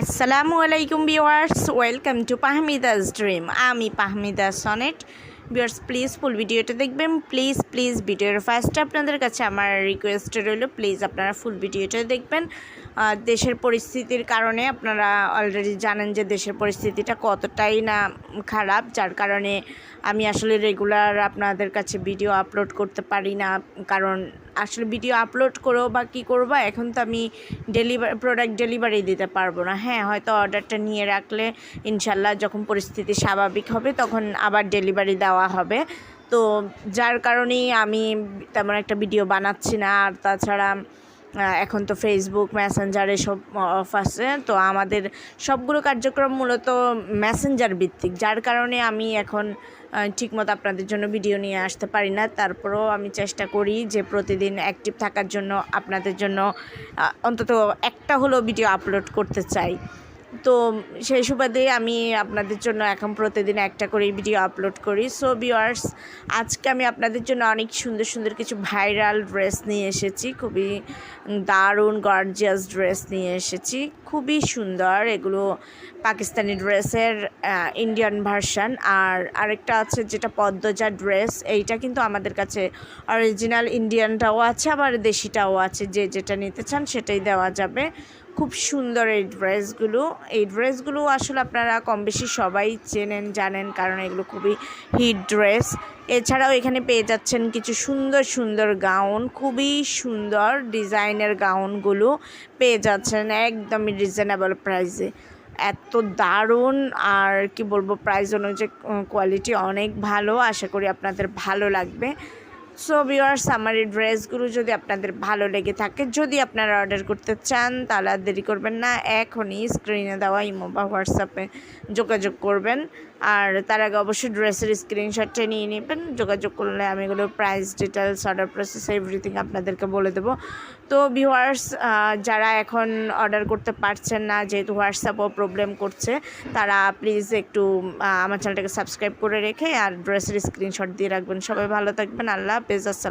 আসসালামু আলাইকুম viewers welcome to Pahmida's dream আমি Pahmida Sonet viewers please full ভিডিওটা দেখবেন। প্লিজ প্লিজ ভিডিওর ফার্স্টে আপনাদের কাছে আমার রিকোয়েস্ট রইল প্লিজ আপনারা ফুল ভিডিওটা দেখবেন। দেশের পরিস্থিতির কারণে আপনারা অলরেডি জানেন যে দেশের পরিস্থিতিটা কতটাই না খারাপ, যার কারণে আমি আসলে রেগুলার আপনাদের কাছে ভিডিও আপলোড করতে পারি না। কারণ আসলে ভিডিও আপলোড করো বা কী করব, এখন তো আমি ডেলিভারি প্রোডাক্ট ডেলিভারি দিতে পারব না। হ্যাঁ হয়তো অর্ডারটা নিয়ে রাখলে ইনশাল্লাহ যখন পরিস্থিতি স্বাভাবিক হবে, তখন আবার ডেলিভারি দেওয়া হবে। তো যার কারণেই আমি তেমন একটা ভিডিও বানাচ্ছি না। আর তাছাড়া এখন তো ফেসবুক ম্যাসেঞ্জারে এসব অফ আছে। তো আমাদের সবগুলো কার্যক্রম মূলত ম্যাসেঞ্জার ভিত্তিক। যার কারণে আমি এখন ঠিকমতো আপনাদের জন্য ভিডিও নিয়ে আসতে পারি না। তারপরেও আমি চেষ্টা করি যে প্রতিদিন অ্যাক্টিভ থাকার জন্য আপনাদের জন্য অন্তত একটা হলেও ভিডিও আপলোড করতে চাই। তো সেই সুবাদে আমি আপনাদের জন্য এখন প্রতিদিন একটা করে ভিডিও আপলোড করি। সো ভিউয়ার্স আজকে আমি আপনাদের জন্য অনেক সুন্দর সুন্দর কিছু ভাইরাল ড্রেস নিয়ে এসেছি। খুবই দারুণ গর্জিয়াস ড্রেস নিয়ে এসেছি। খুবই সুন্দর এগুলো পাকিস্তানি ড্রেসের ইন্ডিয়ান ভার্সন আর আরেকটা আছে যেটা পদ্মজা ড্রেস এইটা কিন্তু আমাদের কাছে অরিজিনাল ইন্ডিয়ানটাও আছে, আবার দেশিটাও আছে। যে যেটা নিতে চান সেটাই দেওয়া যাবে। খুব সুন্দর এই ড্রেসগুলো। এই ড্রেসগুলো আসলে আপনারা কম বেশি সবাই চেনেন, জানেন কারণ এগুলো খুবই হিট ড্রেস। এছাড়াও এখানে পেয়ে যাচ্ছেন কিছু সুন্দর সুন্দর গাউন, খুবই সুন্দর ডিজাইনের গাউনগুলো পেয়ে যাচ্ছেন একদমই রিজনেবল প্রাইসে এত দারুণ আর কি বলব প্রাইস অনুযায়ী কোয়ালিটি অনেক ভালো। আশা করি আপনাদের ভালো লাগবে। সো ভিওয়ার্স এই ড্রেসগুলো যদি আপনাদের ভালো লেগে থাকে, যদি আপনারা অর্ডার করতে চান, তাহলে আর দেরি করবেন না। এখনই স্ক্রিনে দেওয়া ইমো বা হোয়াটসঅ্যাপে যোগাযোগ করবেন। আর তার আগে অবশ্যই ড্রেসের স্ক্রিনশটটা নিয়ে নেবেন। যোগাযোগ করলে আমি এগুলো price details order process everything আপনাদেরকে বলে দেবো। তো ভিউয়ার্স যারা এখন অর্ডার করতে পারছেন না, যেহেতু হোয়াটসঅ্যাপও প্রবলেম করছে, তারা প্লিজ একটু আমার চ্যানেলটাকে সাবস্ক্রাইব করে রেখে আর ড্রেসের স্ক্রিনশট দিয়ে রাখবেন। সবাই ভালো থাকবেন। আল্লাহ হাফেজ আসসালাম